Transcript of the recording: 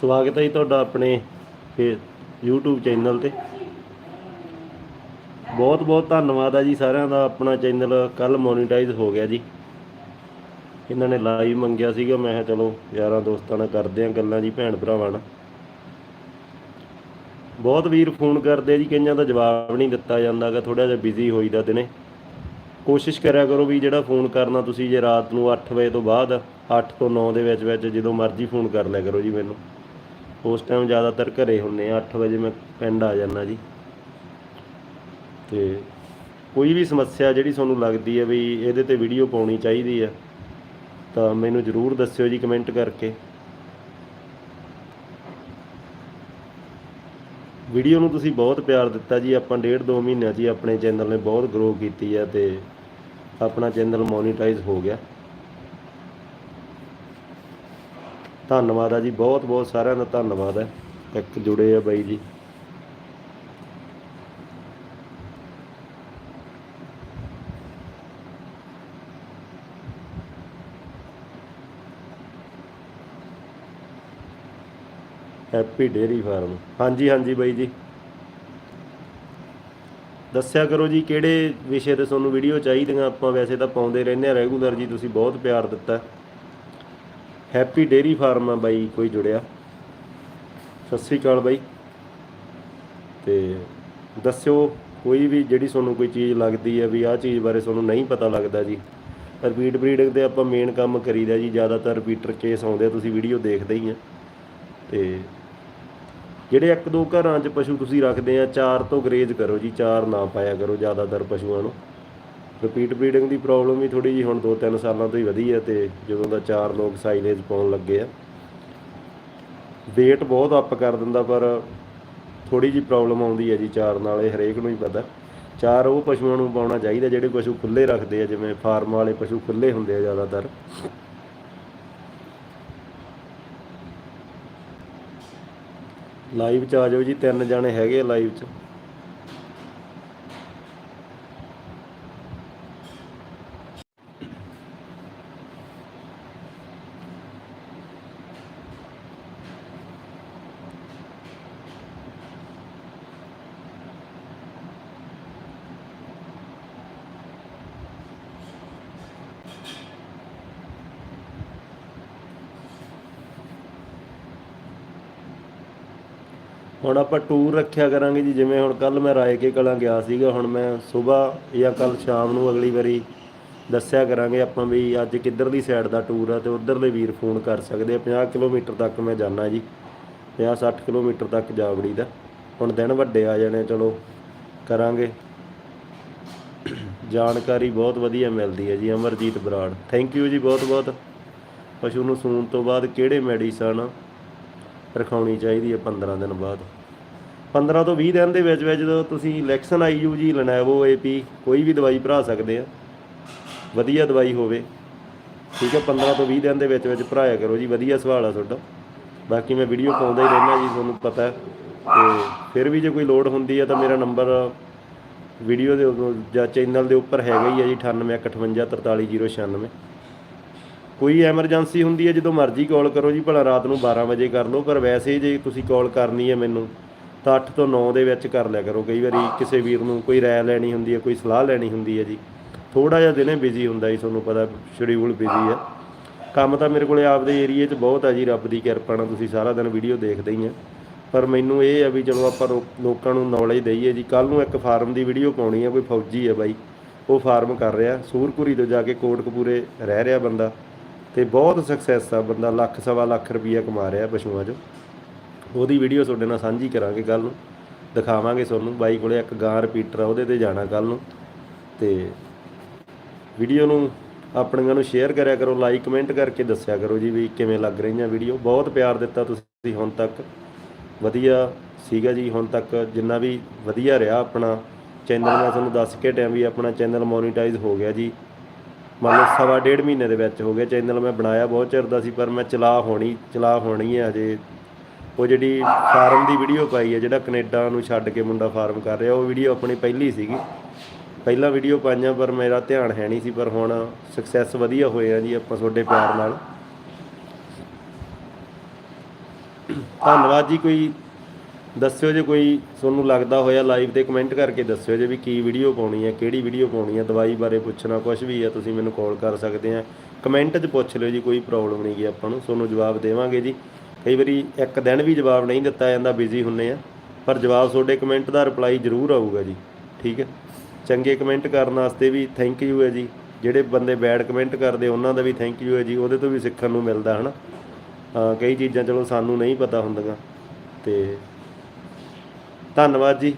ਸਵਾਗਤ ਹੈ ਜੀ ਤੁਹਾਡਾ ਆਪਣੇ ਫੇ YouTube ਚੈਨਲ ਤੇ। ਬਹੁਤ ਬਹੁਤ ਧੰਨਵਾਦ ਆ ਜੀ ਸਾਰਿਆਂ ਦਾ, ਆਪਣਾ ਚੈਨਲ ਕੱਲ ਮੋਨੀਟਾਈਜ਼ ਹੋ ਗਿਆ ਜੀ। ਇਹਨਾਂ ਨੇ ਲਾਈਵ ਮੰਗਿਆ ਸੀਗਾ, ਮੈਂ ਕਿਹਾ ਚਲੋ ਯਾਰਾਂ ਦੋਸਤਾਂ ਨਾਲ ਕਰਦੇ ਆ ਗੱਲਾਂ ਜੀ, ਭੈਣ ਭਰਾਵਾਂ ਨਾਲ। ਬਹੁਤ ਵੀਰ ਫੋਨ ਕਰਦੇ ਜੀ, ਕਈਆਂ ਦਾ ਜਵਾਬ ਨਹੀਂ ਦਿੱਤਾ ਜਾਂਦਾਗਾ ਥੋੜਾ ਜਿਹਾ ਬਿਜ਼ੀ ਹੋਈਦਾ ਦਿਨੇ। ਕੋਸ਼ਿਸ਼ ਕਰਿਆ ਕਰੋ ਵੀ ਜਿਹੜਾ ਫੋਨ ਕਰਨਾ ਤੁਸੀਂ ਜੇ ਰਾਤ ਨੂੰ 8 ਵਜੇ ਤੋਂ ਬਾਅਦ 8 ਤੋਂ 9 ਦੇ ਵਿੱਚ ਵਿੱਚ ਜਦੋਂ ਮਰਜ਼ੀ ਫੋਨ ਕਰ ਲਿਆ ਕਰੋ ਜੀ ਮੈਨੂੰ। ਉਸ ਟਾਈਮ ਜ਼ਿਆਦਾਤਰ ਘਰੇ ਹੁੰਨੇ ਆ 8 ਵਜੇ ਮੈਂ ਪਿੰਡ ਆ ਜਾਂਦਾ ਜੀ। ਤੇ ਕੋਈ ਵੀ ਸਮੱਸਿਆ ਜਿਹੜੀ ਤੁਹਾਨੂੰ ਲੱਗਦੀ ਹੈ ਵੀ ਇਹਦੇ ਤੇ ਵੀਡੀਓ ਪਾਉਣੀ ਚਾਹੀਦੀ ਹੈ, ਤਾਂ ਮੈਨੂੰ ਜਰੂਰ ਦੱਸਿਓ ਜੀ ਕਮੈਂਟ ਕਰਕੇ। ਵੀਡੀਓ ਨੂੰ ਤੁਸੀਂ ਬਹੁਤ ਪਿਆਰ ਦਿੱਤਾ ਜੀ, ਆਪਾਂ ਡੇਢ ਦੋ ਮਹੀਨਿਆਂ 'ਚ ਹੀ ਆਪਣੇ ਚੈਨਲ ਨੇ ਬਹੁਤ ਗਰੋ ਕੀਤੀ ਹੈ ਤੇ ਆਪਣਾ ਚੈਨਲ ਮੋਨੀਟਾਈਜ਼ ਹੋ ਗਿਆ। ਧੰਨਵਾਦ ਆ ਜੀ, ਬਹੁਤ ਬਹੁਤ ਸਾਰਿਆਂ ਦਾ ਧੰਨਵਾਦ ਹੈ ਇੱਕ ਜੁੜੇ ਆ ਬਾਈ ਜੀ। Happy dairy farm. ਹਾਂਜੀ ਹਾਂਜੀ ਬਾਈ ਜੀ। ਦੱਸਿਆ ਕਰੋ ਜੀ, ਕਿਹੜੇ ਵਿਸ਼ੇ ਤੇ ਤੁਹਾਨੂੰ ਵੀਡੀਓ ਚਾਹੀਦੀਆਂ? ਆਪਾਂ ਵੈਸੇ ਤਾਂ ਪਾਉਂਦੇ ਰਹਿੰਦੇ ਆ, ਰੈਗੂਲਰ ਜੀ, ਤੁਸੀਂ ਬਹੁਤ ਪਿਆਰ ਦਿੱਤਾ। ਹੈਪੀ ਡੇਅਰੀ ਫਾਰਮ ਆ ਬਾਈ, ਕੋਈ ਜੁੜਿਆ? ਸਤਿ ਸ੍ਰੀ ਅਕਾਲ ਬਾਈ। ਤੇ ਦੱਸਿਓ, ਕੋਈ ਵੀ ਜਿਹੜੀ ਤੁਹਾਨੂੰ ਕੋਈ ਚੀਜ਼ ਲੱਗਦੀ ਹੈ ਵੀ ਆਹ ਚੀਜ਼ ਬਾਰੇ ਤੁਹਾਨੂੰ ਨਹੀਂ ਪਤਾ ਲੱਗਦਾ ਜੀ, ਰਿਪੀਟ ਬਰੀਡਿੰਗ ਦੇ ਆਪਾਂ ਮੇਨ ਕੰਮ ਕਰੀਦਾ ਜੀ, ਜ਼ਿਆਦਾਤਰ ਰਿਪੀਟਰ ਕੇਸ ਆਉਂਦੇ ਆ, ਤੁਸੀਂ ਵੀਡੀਓ ਦੇਖਦੇ ਹੀ ਆ। ਤੇ ਜਿਹੜੇ ਇੱਕ ਦੋ ਘਰਾਂ 'ਚ ਪਸ਼ੂ ਤੁਸੀਂ ਰੱਖਦੇ ਆ, ਚਾਰ ਤੋਂ ਗਰੇਜ ਕਰੋ ਜੀ, ਚਾਰ ਨਾ ਪਾਇਆ ਕਰੋ ਜ਼ਿਆਦਾਤਰ ਪਸ਼ੂਆਂ ਨੂੰ। ਰਿਪੀਟ ਬਰੀਡਿੰਗ ਦੀ ਪ੍ਰੋਬਲਮ ਵੀ ਥੋੜੀ ਜੀ ਹੁਣ 2-3 ਸਾਲਾਂ ਤੋਂ ਹੀ ਵਧੀ ਹੈ ਤੇ ਜਦੋਂ ਦਾ ਚਾਰ ਲੋਕ ਸਾਈਲੇਜ ਪਾਉਣ ਲੱਗੇ ਆ। weight ਬਹੁਤ ਅਪ ਕਰ ਦਿੰਦਾ ਪਰ ਥੋੜੀ ਜੀ ਪ੍ਰੋਬਲਮ ਆਉਂਦੀ ਹੈ ਜੀ ਚਾਰ ਨਾਲ, ਇਹ ਹਰੇਕ ਨੂੰ ਹੀ ਪਤਾ। ਚਾਰ ਉਹ ਪਸ਼ੂਆਂ ਨੂੰ ਪਾਉਣਾ ਚਾਹੀਦਾ ਜਿਹੜੇ ਪਸ਼ੂ ਖੁੱਲੇ ਰੱਖਦੇ ਆ, ਜਿਵੇਂ ਫਾਰਮ ਵਾਲੇ ਪਸ਼ੂ ਖੁੱਲੇ ਹੁੰਦੇ ਆ ਜ਼ਿਆਦਾਤਰ। ਲਾਈਵ ਚ ਆ ਜਾਓ ਜੀ, ਤਿੰਨ ਜਾਣੇ ਹੈਗੇ ਆ ਲਾਈਵ ਚ। ਹੁਣ ਆਪਾਂ ਟੂਰ ਰੱਖਿਆ ਕਰਾਂਗੇ ਜੀ, ਜਿਵੇਂ ਹੁਣ ਕੱਲ ਮੈਂ ਰਾਏ ਕੇ ਕਲਾਂ ਗਿਆ ਸੀਗਾ, ਹੁਣ ਮੈਂ ਸਵੇਰ ਜਾਂ ਕੱਲ ਸ਼ਾਮ ਨੂੰ ਅਗਲੀ ਵਾਰੀ ਦੱਸਿਆ ਕਰਾਂਗੇ ਆਪਾਂ ਵੀ ਅੱਜ ਕਿੱਧਰ ਦੀ ਸਾਈਡ ਦਾ ਟੂਰ ਆ ਤੇ ਉਧਰਲੇ ਵੀਰ ਫੋਨ ਕਰ ਸਕਦੇ ਆ 50 ਕਿਲੋਮੀਟਰ ਤੱਕ ਮੈਂ ਜਾਣਾ ਜੀ 50 60 ਕਿਲੋਮੀਟਰ ਤੱਕ ਜਾਵੜੀ ਦਾ। ਹੁਣ ਦਿਨ ਵੱਡੇ ਆ ਜਾਣੇ ਚਲੋ ਕਰਾਂਗੇ। ਜਾਣਕਾਰੀ ਬਹੁਤ ਵਧੀਆ ਮਿਲਦੀ ਹੈ ਜੀ, ਅਮਰਜੀਤ ਬਰਾੜ। ਥੈਂਕ ਯੂ ਜੀ ਬਹੁਤ ਬਹੁਤ ਪਸ਼ੂ ਨੂੰ ਸੂਣ ਤੋਂ ਬਾਅਦ ਕਿਹੜੇ ਮੈਡੀਸਨ ਰਖਾਉਣੀ ਚਾਹੀਦੀ ਹੈ 15 ਦਿਨ ਬਾਅਦ। 15 ਤੋਂ 20 ਦਿਨ ਦੇ ਵਿੱਚ ਵਿੱਚ ਜਦੋਂ ਤੁਸੀਂ ਇਲੈਕਸ਼ਨ ਆਈਯੂ ਜੀ ਲਨੈਵੋ ਏਪੀ ਕੋਈ ਵੀ ਦਵਾਈ ਭਰਾ ਸਕਦੇ ਆ। ਵਧੀਆ ਦਵਾਈ ਹੋਵੇ। ਠੀਕ ਹੈ 15 ਤੋਂ 20 ਦਿਨ ਦੇ ਵਿੱਚ ਵਿੱਚ ਭਰਾਇਆ ਕਰੋ ਜੀ। ਵਧੀਆ ਸਵਾਲ ਆ ਤੁਹਾਡਾ। ਬਾਕੀ ਮੈਂ ਵੀਡੀਓ ਪਾਉਂਦਾ ਹੀ ਰਹਿਣਾ ਜੀ, ਤੁਹਾਨੂੰ ਪਤਾ ਹੈ। ਤੇ ਫਿਰ ਵੀ ਜੇ ਕੋਈ ਲੋੜ ਹੁੰਦੀ ਹੈ ਤਾਂ ਮੇਰਾ ਨੰਬਰ ਵੀਡੀਓ ਦੇ ਉਦੋਂ ਜਾਂ ਚੈਨਲ ਦੇ ਉੱਪਰ ਹੈਗਾ ਹੀ ਹੈ ਜੀ 9815434096 ਕੋਈ ਐਮਰਜੈਂਸੀ ਹੁੰਦੀ ਹੈ, ਜਦੋਂ ਮਰਜ਼ੀ ਕਾਲ ਕਰੋ ਜੀ, ਭਲਾ ਰਾਤ ਨੂੰ 12 ਵਜੇ ਕਰ ਲਓ, ਪਰ ਵੈਸੇ ਜੇ ਤੁਸੀਂ ਕਾਲ ਕਰਨੀ ਹੈ ਮੈਨੂੰ, ਤਾਂ 8 ਤੋਂ 9 ਦੇ ਵਿੱਚ ਕਰ ਲਿਆ ਕਰੋ। ਕਈ ਵਾਰੀ ਕਿਸੇ ਵੀਰ ਨੂੰ ਕੋਈ ਰਾਇ ਲੈਣੀ ਹੁੰਦੀ ਹੈ, ਕੋਈ ਸਲਾਹ ਲੈਣੀ ਹੁੰਦੀ ਹੈ ਜੀ। ਥੋੜਾ ਜਿਹਾ ਦਿਨੇ ਬਿਜ਼ੀ ਹੁੰਦਾ ਜੀ, ਤੁਹਾਨੂੰ ਪਤਾ ਸ਼ਡਿਊਲ ਬਿਜ਼ੀ ਹੈ। ਕੰਮ ਤਾਂ ਮੇਰੇ ਕੋਲੇ ਆਪਦੇ ਏਰੀਏ 'ਚ ਬਹੁਤ ਆ ਜੀ, ਰੱਬ ਦੀ ਕਿਰਪਾ ਨਾਲ ਤੁਸੀਂ ਸਾਰਾ ਦਿਨ ਵੀਡੀਓ ਦੇਖਦੇ ਹੀ ਆ। ਪਰ ਮੈਨੂੰ ਇਹ ਆ ਵੀ ਚਲੋ ਆਪਾਂ ਲੋਕਾਂ ਨੂੰ ਨੌਲੇਜ ਦਈਏ ਜੀ ਕੱਲ ਨੂੰ ਇੱਕ ਫਾਰਮ ਦੀ ਵੀਡੀਓ ਪਾਉਣੀ ਆ, ਕੋਈ ਫੌਜੀ ਹੈ ਬਾਈ। ਉਹ ਫਾਰਮ ਕਰ ਰਿਹਾ, ਸੂਰਪੁਰੀ ਤੋਂ ਜਾ ਕੇ ਕੋਟਕਪੂਰੇ ਰਹਿ ਰਿਹਾ ਬੰਦਾ। ਤੇ ਬਹੁਤ ਸਕਸੈਸ ਆ, ਬੰਦਾ ਲੱਖ, ਸਵਾ ਲੱਖ ਰੁਪਈਆ ਕਮਾ ਰਿਹਾ ਪਸ਼ੂਆਂ 'ਚੋਂ। ਉਹਦੀ ਵੀਡੀਓ ਤੁਹਾਡੇ ਨਾਲ ਸਾਂਝੀ ਕਰਾਂਗੇ ਕੱਲ ਨੂੰ, ਦਿਖਾਵਾਂਗੇ ਤੁਹਾਨੂੰ। ਬਾਈ ਕੋਲੇ ਇੱਕ ਗਾਂ ਰਿਪੀਟਰ ਆ, ਉਹਦੇ ਤੇ ਜਾਣਾ ਕੱਲ ਨੂੰ। ਤੇ ਵੀਡੀਓ ਨੂੰ ਆਪਣੀਆਂ ਨੂੰ ਸ਼ੇਅਰ ਕਰਿਆ ਕਰੋ ਲਾਈਕ ਕਮੈਂਟ ਕਰਕੇ ਦੱਸਿਆ ਕਰੋ ਜੀ ਵੀ ਕਿਵੇਂ ਲੱਗ ਰਹੀਆਂ ਵੀਡੀਓ ਬਹੁਤ ਪਿਆਰ ਦਿੱਤਾ ਤੁਸੀਂ ਹੁਣ ਤੱਕ। ਵਧੀਆ ਸੀਗਾ ਜੀ ਹੁਣ ਤੱਕ, ਜਿੰਨਾ ਵੀ ਵਧੀਆ ਰਿਹਾ ਆਪਣਾ। ਚੈਨਲ ਮੈਂ ਤੁਹਾਨੂੰ ਦੱਸ ਕੇ ਟਾਈਮ ਵੀ ਆਪਣਾ ਚੈਨਲ ਮੋਨੀਟਾਈਜ਼ ਹੋ ਗਿਆ ਜੀ। ਮੰਨ ਲਓ ਸਵਾ ਡੇਢ ਮਹੀਨੇ ਦੇ ਵਿੱਚ ਹੋ ਗਿਆ, ਚੈਨਲ ਮੈਂ ਬਣਾਇਆ ਬਹੁਤ ਚਿਰ ਦਾ ਸੀ, ਪਰ ਮੈਂ ਚਲਾ ਹੋਣੀ ਚਲਾ ਹੋਣੀ ਹੈ ਅਜੇ ਉਹ ਜਿਹੜੀ ਫਾਰਮ ਦੀ ਵੀਡੀਓ ਪਾਈ ਹੈ, ਜਿਹੜਾ ਕੈਨੇਡਾ ਨੂੰ ਛੱਡ ਕੇ ਮੁੰਡਾ ਫਾਰਮ ਕਰ ਰਿਹਾ, ਉਹ ਵੀਡੀਓ ਆਪਣੀ ਪਹਿਲੀ ਸੀਗੀ। ਪਹਿਲਾਂ ਵੀਡੀਓ ਪਾਈਆਂ, ਪਰ ਮੇਰਾ ਧਿਆਨ ਹੈ ਨਹੀਂ ਸੀ, ਪਰ ਹੁਣ ਸਕਸੈਸ ਵਧੀਆ ਹੋਏ ਆ ਜੀ ਆਪਾਂ ਤੁਹਾਡੇ ਪਿਆਰ ਨਾਲ। ਧੰਨਵਾਦ ਜੀ, ਕੋਈ ਦੱਸਿਓ ਜੇ ਕੋਈ ਤੁਹਾਨੂੰ ਲੱਗਦਾ ਹੋਇਆ ਲਾਈਵ ਤੇ ਕਮੈਂਟ ਕਰਕੇ ਦੱਸਿਓ ਜੇ ਵੀ ਕੀ ਵੀਡੀਓ ਪਾਉਣੀ ਹੈ, ਕਿਹੜੀ ਵੀਡੀਓ ਪਾਉਣੀ ਹੈ, ਦਵਾਈ ਬਾਰੇ ਪੁੱਛਣਾ ਕੁਝ ਵੀ ਹੈ, ਤੁਸੀਂ ਮੈਨੂੰ ਕਾਲ ਕਰ ਸਕਦੇ ਆ। ਕਮੈਂਟ 'ਚ ਪੁੱਛ ਲਿਓ ਜੀ, ਕੋਈ ਪ੍ਰੋਬਲਮ ਨਹੀਂ ਗੀ ਆਪਾਂ ਨੂੰ, ਤੁਹਾਨੂੰ ਜਵਾਬ ਦੇਵਾਂਗੇ ਜੀ। ਕਈ ਵਾਰੀ ਇੱਕ ਦਿਨ ਵੀ ਜਵਾਬ ਨਹੀਂ ਦਿੱਤਾ ਜਾਂਦਾ ਬਿਜ਼ੀ ਹੁੰਨੇ ਆ। ਪਰ ਜਵਾਬ ਤੁਹਾਡੇ ਕਮੈਂਟ ਦਾ ਰਿਪਲਾਈ ਜ਼ਰੂਰ ਆਊਗਾ ਜੀ, ਠੀਕ ਹੈ? ਚੰਗੇ ਕਮੈਂਟ ਕਰਨ ਵਾਸਤੇ ਵੀ ਥੈਂਕ ਯੂ ਹੈ ਜੀ। ਜਿਹੜੇ ਬੰਦੇ ਬੈਡ ਕਮੈਂਟ ਕਰਦੇ, ਉਹਨਾਂ ਦਾ ਵੀ ਥੈਂਕ ਯੂ ਹੈ ਜੀ, ਉਹਦੇ ਤੋਂ ਵੀ ਸਿੱਖਣ ਨੂੰ ਮਿਲਦਾ, ਹਨਾ? ਹਾਂ ਕਈ ਚੀਜ਼ਾਂ ਚਲੋ ਸਾਨੂੰ ਨਹੀਂ ਪਤਾ ਹੁੰਦੀਆਂ, ਤੇ ਧੰਨਵਾਦ ਜੀ।